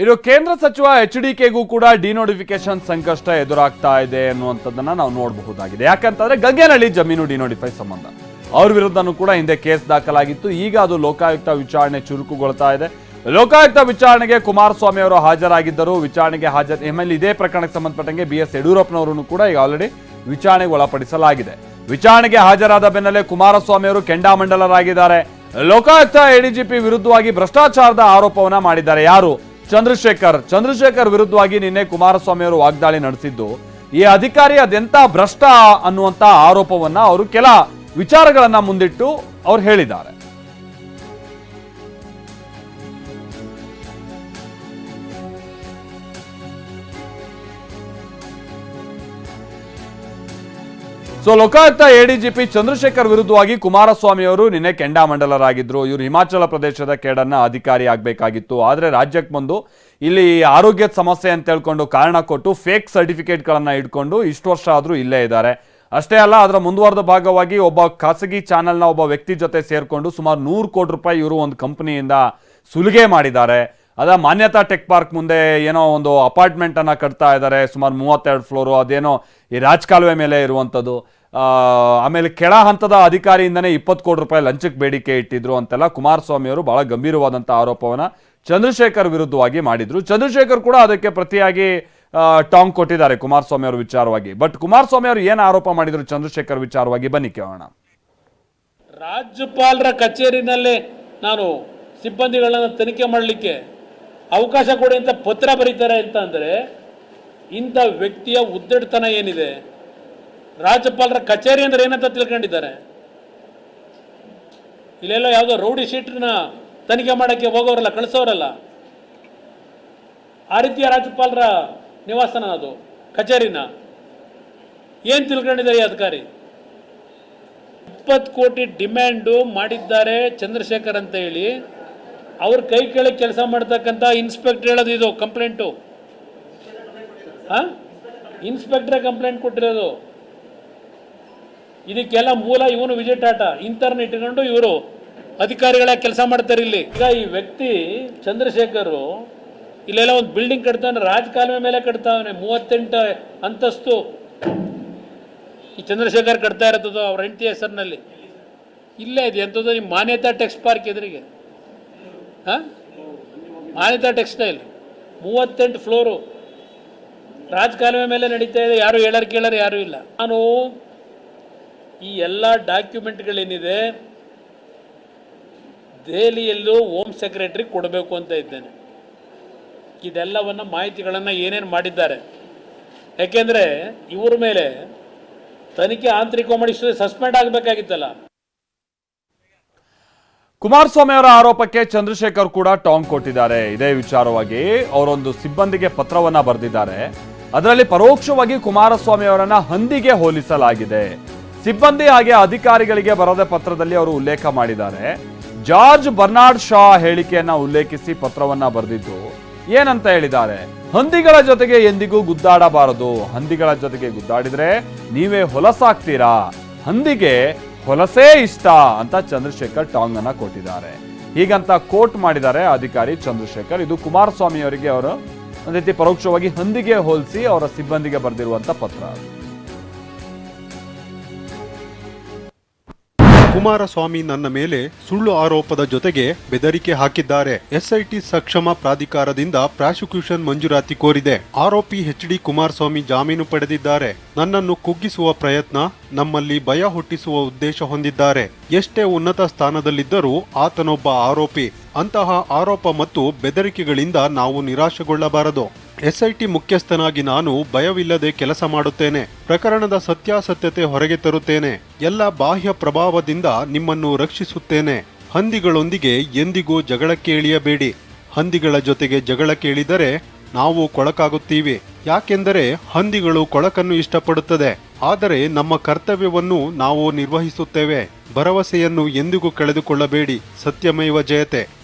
ಇನ್ನು ಕೇಂದ್ರ ಸಚಿವ ಎಚ್ ಡಿ ಕೆಗೂ ಕೂಡ ಡಿನೋಟಿಫಿಕೇಶನ್ ಸಂಕಷ್ಟ ಎದುರಾಗ್ತಾ ಇದೆ ಅನ್ನುವಂಥದ್ದನ್ನ ನಾವು ನೋಡಬಹುದಾಗಿದೆ. ಯಾಕಂತಂದ್ರೆ ಗಂಗೆನಹಳ್ಳಿ ಜಮೀನು ಡಿನೋಟಿಫೈ ಸಂಬಂಧ. ಅವ್ರ ವಿರುದ್ಧನೂ ಕೂಡ ಹಿಂದೆ ಕೇಸ್ ದಾಖಲಾಗಿತ್ತು. ಈಗ ಅದು ಲೋಕಾಯುಕ್ತ ವಿಚಾರಣೆ ಚುರುಕುಗೊಳ್ತಾ ಇದೆ. ಲೋಕಾಯುಕ್ತ ವಿಚಾರಣೆಗೆ ಕುಮಾರಸ್ವಾಮಿ ಅವರು ಹಾಜರಾಗಿದ್ದರು. ವಿಚಾರಣೆಗೆ ಹಾಜರು ಎಂಎಲ್ ಇದೇ ಪ್ರಕರಣಕ್ಕೆ ಸಂಬಂಧಪಟ್ಟಂಗೆ ಬಿ ಎಸ್ ಯಡಿಯೂರಪ್ಪನವರನ್ನು ಕೂಡ ಈಗ ಆಲ್ರೆಡಿ ವಿಚಾರಣೆಗೆ ಒಳಪಡಿಸಲಾಗಿದೆ. ವಿಚಾರಣೆಗೆ ಹಾಜರಾದ ಬೆನ್ನಲ್ಲೇ ಕುಮಾರಸ್ವಾಮಿ ಅವರು ಕೆಂಡಾಮಂಡಲರಾಗಿದ್ದಾರೆ. ಲೋಕಾಯುಕ್ತ ಎಡಿಜಿಪಿ ವಿರುದ್ಧವಾಗಿ ಭ್ರಷ್ಟಾಚಾರದ ಆರೋಪವನ್ನ ಮಾಡಿದ್ದಾರೆ. ಯಾರು? ಚಂದ್ರಶೇಖರ್. ಚಂದ್ರಶೇಖರ್ ವಿರುದ್ಧವಾಗಿ ನಿನ್ನೆ ಕುಮಾರಸ್ವಾಮಿ ಅವರು ವಾಗ್ದಾಳಿ ನಡೆಸಿದ್ದು, ಈ ಅಧಿಕಾರಿ ಅದೆಂತ ಭ್ರಷ್ಟ ಅನ್ನುವಂತ ಆರೋಪವನ್ನ ಅವರು ಕೆಲ ವಿಚಾರಗಳನ್ನ ಮುಂದಿಟ್ಟು ಅವ್ರು ಹೇಳಿದ್ದಾರೆ. ಸೊ ಲೋಕಾಯುಕ್ತ ಎಡಿಜಿಪಿ ಚಂದ್ರಶೇಖರ್ ವಿರುದ್ಧವಾಗಿ ಕುಮಾರಸ್ವಾಮಿ ಅವರು ನಿನ್ನೆ ಕೆಂಡಾಮಂಡಲರಾಗಿದ್ದರು ಇವರು ಹಿಮಾಚಲ ಪ್ರದೇಶದ ಕೇಡನ್ನ ಅಧಿಕಾರಿ ಆಗಬೇಕಾಗಿತ್ತು. ಆದರೆ ರಾಜ್ಯಕ್ಕೆ ಬಂದು ಇಲ್ಲಿ ಆರೋಗ್ಯದ ಸಮಸ್ಯೆ ಅಂತ ಹೇಳ್ಕೊಂಡು ಕಾರಣ ಕೊಟ್ಟು ಫೇಕ್ ಸರ್ಟಿಫಿಕೇಟ್ಗಳನ್ನು ಇಟ್ಕೊಂಡು ಇಷ್ಟು ವರ್ಷ ಆದರೂ ಇಲ್ಲೇ ಇದ್ದಾರೆ. ಅಷ್ಟೇ ಅಲ್ಲ, ಅದರ ಮುಂದುವರೆದ ಭಾಗವಾಗಿ ಒಬ್ಬ ಖಾಸಗಿ ಚಾನೆಲ್ನ ಒಬ್ಬ ವ್ಯಕ್ತಿ ಜೊತೆ ಸೇರಿಕೊಂಡು ಸುಮಾರು ನೂರು ಕೋಟಿ ರೂಪಾಯಿ ಇವರು ಒಂದು ಕಂಪನಿಯಿಂದ ಸುಲಿಗೆ ಮಾಡಿದ್ದಾರೆ. ಅದ ಮಾನ್ಯತಾ ಟೆಕ್ ಪಾರ್ಕ್ ಮುಂದೆ ಏನೋ ಒಂದು ಅಪಾರ್ಟ್ಮೆಂಟ್ ಅನ್ನ ಕಟ್ತಾ ಇದ್ದಾರೆ ಸುಮಾರು ಮೂವತ್ತೆರಡು ಫ್ಲೋರು ಅದೇನೋ ಈ ರಾಜಕಾಲುವೆ ಮೇಲೆ ಇರುವಂಥದ್ದು ಆಮೇಲೆ ಕೆಳ ಹಂತದ ಅಧಿಕಾರಿಯಿಂದನೇ ಇಪ್ಪತ್ತು ಕೋಟಿ ರೂಪಾಯಿ ಲಂಚಕ್ಕೆ ಬೇಡಿಕೆ ಇಟ್ಟಿದ್ರು ಅಂತೆಲ್ಲ ಕುಮಾರಸ್ವಾಮಿ ಅವರು ಬಹಳ ಗಂಭೀರವಾದಂಥ ಆರೋಪವನ್ನ ಚಂದ್ರಶೇಖರ್ ವಿರುದ್ಧವಾಗಿ ಮಾಡಿದ್ರು. ಚಂದ್ರಶೇಖರ್ ಕೂಡ ಅದಕ್ಕೆ ಪ್ರತಿಯಾಗಿ ಟಾಂಗ್ ಕೊಟ್ಟಿದ್ದಾರೆ ಕುಮಾರಸ್ವಾಮಿ ಅವರ ವಿಚಾರವಾಗಿ. ಬಟ್ ಕುಮಾರಸ್ವಾಮಿ ಅವರು ಏನು ಆರೋಪ ಮಾಡಿದ್ರು ಚಂದ್ರಶೇಖರ್ ವಿಚಾರವಾಗಿ ಬನ್ನಿ ಕೇಳೋಣ. ರಾಜ್ಯಪಾಲರ ಕಚೇರಿನಲ್ಲೇ ನಾನು ಸಿಬ್ಬಂದಿಗಳನ್ನು ತನಿಖೆ ಮಾಡಲಿಕ್ಕೆ ಅವಕಾಶ ಕೊಡಿ ಅಂತ ಪತ್ರ ಬರೀತಾರೆ ಅಂತ ಅಂದರೆ ಇಂಥ ವ್ಯಕ್ತಿಯ ಉದ್ದಟತನ ಏನಿದೆ? ರಾಜ್ಯಪಾಲರ ಕಚೇರಿ ಅಂದ್ರೆ ಏನಂತ ತಿಳ್ಕೊಂಡಿದ್ದಾರೆ? ಇಲ್ಲೆಲ್ಲ ಯಾವುದೋ ರೌಡಿ ಶೀಟ್ನ ತನಿಖೆ ಮಾಡೋಕ್ಕೆ ಹೋಗೋರಲ್ಲ, ಕಳಿಸೋರಲ್ಲ? ಆ ರೀತಿಯ ರಾಜ್ಯಪಾಲರ ನಿವಾಸನ ಅದು, ಕಚೇರಿನ. ಏನು ತಿಳ್ಕೊಂಡಿದ್ದಾರೆ ಈ ಅಧಿಕಾರಿ? ಇಪ್ಪತ್ತು ಕೋಟಿ ಡಿಮ್ಯಾಂಡು ಮಾಡಿದ್ದಾರೆ ಚಂದ್ರಶೇಖರ್ ಅಂತ ಹೇಳಿ. ಅವ್ರ ಕೈ ಕೆಳಗೆ ಕೆಲಸ ಮಾಡ್ತಕ್ಕಂಥ ಇನ್ಸ್ಪೆಕ್ಟರ್ ಹೇಳೋದು ಇದು ಕಂಪ್ಲೇಂಟು ಹಾಂ? ಇನ್ಸ್ಪೆಕ್ಟ್ರೇ ಕಂಪ್ಲೇಂಟ್ ಕೊಟ್ಟಿರೋದು. ಇದಕ್ಕೆಲ್ಲ ಮೂಲ ಇವನು ವಿಜಯ್ ಟಾಟಾ ಇಂಥರ್ನ ಇಟ್ಕೊಂಡು ಇವರು ಅಧಿಕಾರಿಗಳ ಕೆಲಸ ಮಾಡ್ತಾರೆ ಇಲ್ಲಿ. ಈಗ ಈ ವ್ಯಕ್ತಿ ಚಂದ್ರಶೇಖರು ಇಲ್ಲೆಲ್ಲ ಒಂದು ಬಿಲ್ಡಿಂಗ್ ಕಟ್ತಾನೆ ರಾಜಕಾಲುವೆ ಮೇಲೆ ಕಟ್ತಾವನೆ, ಮೂವತ್ತೆಂಟು ಅಂತಸ್ತು. ಈ ಚಂದ್ರಶೇಖರ್ ಕಟ್ತಾ ಇರೋದು ಅವ್ರ ಹೆಂಡತಿ ಹೆಸರಿನಲ್ಲಿ. ಇಲ್ಲೇ ಇದೆ ಎಂಥದ್ದು ನಿಮ್ಮ ಮಾನ್ಯತಾ ಟೆಕ್ಸ್ ಪಾರ್ಕ್ ಎದುರಿಗೆ. ಹಾಂ? ಆನಿತಾ ಟೆಕ್ಸ್ಟೈಲ್ ಮೂವತ್ತೆಂಟು ಫ್ಲೋರು ರಾಜಕಾಲುವೆ ಮೇಲೆ ನಡೀತಾ ಇದೆ, ಯಾರು ಹೇಳರ್ ಕೇಳರ್ ಯಾರೂ ಇಲ್ಲ. ನಾನು ಈ ಎಲ್ಲ ಡಾಕ್ಯುಮೆಂಟ್ಗಳೇನಿದೆ ದೆಹಲಿಯಲ್ಲೂ ಹೋಮ್ ಸೆಕ್ರೆಟರಿ ಕೊಡಬೇಕು ಅಂತ ಇದ್ದೇನೆ. ಇದೆಲ್ಲವನ್ನು ಮಾಹಿತಿಗಳನ್ನು ಏನೇನು ಮಾಡಿದ್ದಾರೆ. ಯಾಕೆಂದರೆ ಇವ್ರ ಮೇಲೆ ತನಿಖೆ ಆಂತರಿಕ ಮಾಡಿ ಸಸ್ಪೆಂಡ್ ಆಗಬೇಕಾಗಿತ್ತಲ್ಲ. ಕುಮಾರಸ್ವಾಮಿ ಅವರ ಆರೋಪಕ್ಕೆ ಚಂದ್ರಶೇಖರ್ ಕೂಡ ಟಾಂಗ್ ಕೊಟ್ಟಿದ್ದಾರೆ. ಇದೇ ವಿಚಾರವಾಗಿ ಅವರೊಂದು ಸಿಬ್ಬಂದಿಗೆ ಪತ್ರವನ್ನ ಬರೆದಿದ್ದಾರೆ. ಅದರಲ್ಲಿ ಪರೋಕ್ಷವಾಗಿ ಕುಮಾರಸ್ವಾಮಿ ಅವರನ್ನ ಹಂದಿಗೆ ಹೋಲಿಸಲಾಗಿದೆ. ಸಿಬ್ಬಂದಿ ಹಾಗೆ ಅಧಿಕಾರಿಗಳಿಗೆ ಬರದ ಪತ್ರದಲ್ಲಿ ಅವರು ಉಲ್ಲೇಖ ಮಾಡಿದ್ದಾರೆ. ಜಾರ್ಜ್ ಬರ್ನಾರ್ಡ್ ಶಾ ಹೇಳಿಕೆಯನ್ನ ಉಲ್ಲೇಖಿಸಿ ಪತ್ರವನ್ನ ಬರೆದಿದ್ದು ಏನಂತ ಹೇಳಿದ್ದಾರೆ? ಹಂದಿಗಳ ಜೊತೆಗೆ ಎಂದಿಗೂ ಗುದ್ದಾಡಬಾರದು. ಹಂದಿಗಳ ಜೊತೆಗೆ ಗುದ್ದಾಡಿದ್ರೆ ನೀವೇ ಹೊಲಸಾಗ್ತೀರಾ? ಹಂದಿಗೆ ಹೊಲಸೇ ಇಷ್ಟ ಅಂತ ಚಂದ್ರಶೇಖರ್ ಟಾಂಗ್ ಅನ್ನ ಕೊಟ್ಟಿದ್ದಾರೆ. ಹೀಗಂತ ಕೋಟ್ ಮಾಡಿದ್ದಾರೆ ಅಧಿಕಾರಿ ಚಂದ್ರಶೇಖರ್. ಇದು ಕುಮಾರಸ್ವಾಮಿ ಅವರಿಗೆ ಅವರು ಒಂದು ರೀತಿ ಪರೋಕ್ಷವಾಗಿ ಹಂದಿಗೆ ಹೋಲಿಸಿ ಅವರ ಸಿಬ್ಬಂದಿಗೆ ಬರೆದಿರುವಂತ ಪತ್ರ. ಕುಮಾರಸ್ವಾಮಿ ನನ್ನ ಮೇಲೆ ಸುಳ್ಳು ಆರೋಪದ ಜೊತೆಗೆ ಬೆದರಿಕೆ ಹಾಕಿದ್ದಾರೆ. ಎಸ್ಐಟಿ ಸಕ್ಷಮ ಪ್ರಾಧಿಕಾರದಿಂದ ಪ್ರಾಸಿಕ್ಯೂಷನ್ ಮಂಜೂರಾತಿ ಕೋರಿದೆ. ಆರೋಪಿ ಎಚ್ ಡಿ ಕುಮಾರಸ್ವಾಮಿ ಜಾಮೀನು ಪಡೆದಿದ್ದಾರೆ. ನನ್ನನ್ನು ಕುಗ್ಗಿಸುವ ಪ್ರಯತ್ನ, ನಮ್ಮಲ್ಲಿ ಭಯ ಹುಟ್ಟಿಸುವ ಉದ್ದೇಶ ಹೊಂದಿದ್ದಾರೆ. ಎಷ್ಟೇ ಉನ್ನತ ಸ್ಥಾನದಲ್ಲಿದ್ದರೂ ಆತನೊಬ್ಬ ಆರೋಪಿ. ಅಂತಹ ಆರೋಪ ಮತ್ತು ಬೆದರಿಕೆಗಳಿಂದ ನಾವು ನಿರಾಶೆಗೊಳ್ಳಬಾರದು. ಎಸ್ಐಟಿ ಮುಖ್ಯಸ್ಥನಾಗಿ ನಾನು ಭಯವಿಲ್ಲದೆ ಕೆಲಸ ಮಾಡುತ್ತೇನೆ. ಪ್ರಕರಣದ ಸತ್ಯಾಸತ್ಯತೆ ಹೊರಗೆ ತರುತ್ತೇನೆ. ಎಲ್ಲ ಬಾಹ್ಯ ಪ್ರಭಾವದಿಂದ ನಿಮ್ಮನ್ನು ರಕ್ಷಿಸುತ್ತೇನೆ. ಹಂದಿಗಳೊಂದಿಗೆ ಎಂದಿಗೂ ಜಗಳಕ್ಕೆ ಕೇಳಿಯಬೇಡಿ ಹಂದಿಗಳ ಜೊತೆಗೆ ಜಗಳಕ್ಕೆ ಕೇಳಿದರೆ ನಾವು ಕೊಳಕಾಗುತ್ತೀವಿ. ಯಾಕೆಂದರೆ ಹಂದಿಗಳು ಕೊಳಕನ್ನು ಇಷ್ಟಪಡುತ್ತದೆ. ಆದರೆ ನಮ್ಮ ಕರ್ತವ್ಯವನ್ನು ನಾವು ನಿರ್ವಹಿಸುತ್ತೇವೆ. ಭರವಸೆಯನ್ನು ಎಂದಿಗೂ ಕಳೆದುಕೊಳ್ಳಬೇಡಿ. ಸತ್ಯಮೇವ ಜಯತೆ.